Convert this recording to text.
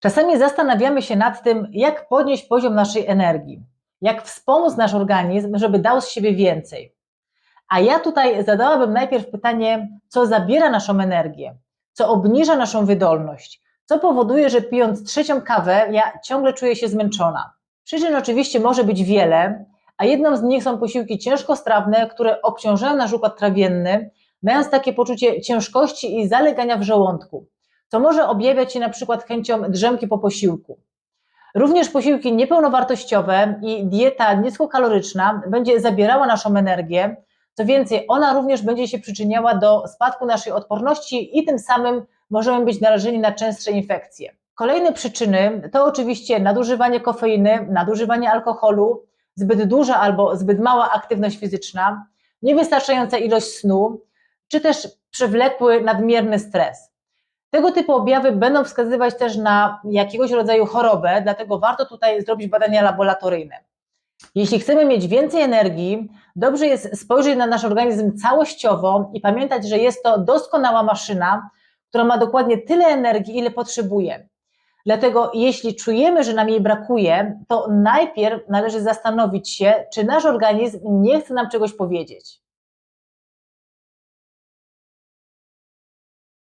Czasami zastanawiamy się nad tym, jak podnieść poziom naszej energii, jak wspomóc nasz organizm, żeby dał z siebie więcej. A ja tutaj zadałabym najpierw pytanie, co zabiera naszą energię, co obniża naszą wydolność, co powoduje, że pijąc trzecią kawę, ja ciągle czuję się zmęczona. Przyczyn oczywiście może być wiele, a jedną z nich są posiłki ciężkostrawne, które obciążają nasz układ trawienny, dając takie poczucie ciężkości i zalegania w żołądku, co może objawiać się na przykład chęcią drzemki po posiłku. Również posiłki niepełnowartościowe i dieta niskokaloryczna będzie zabierała naszą energię, co więcej, ona również będzie się przyczyniała do spadku naszej odporności i tym samym możemy być narażeni na częstsze infekcje. Kolejne przyczyny to oczywiście nadużywanie kofeiny, nadużywanie alkoholu, zbyt duża albo zbyt mała aktywność fizyczna, niewystarczająca ilość snu, czy też przewlekły, nadmierny stres. Tego typu objawy będą wskazywać też na jakiegoś rodzaju chorobę, dlatego warto tutaj zrobić badania laboratoryjne. Jeśli chcemy mieć więcej energii, dobrze jest spojrzeć na nasz organizm całościowo i pamiętać, że jest to doskonała maszyna, która ma dokładnie tyle energii, ile potrzebuje. Dlatego, jeśli czujemy, że nam jej brakuje, to najpierw należy zastanowić się, czy nasz organizm nie chce nam czegoś powiedzieć.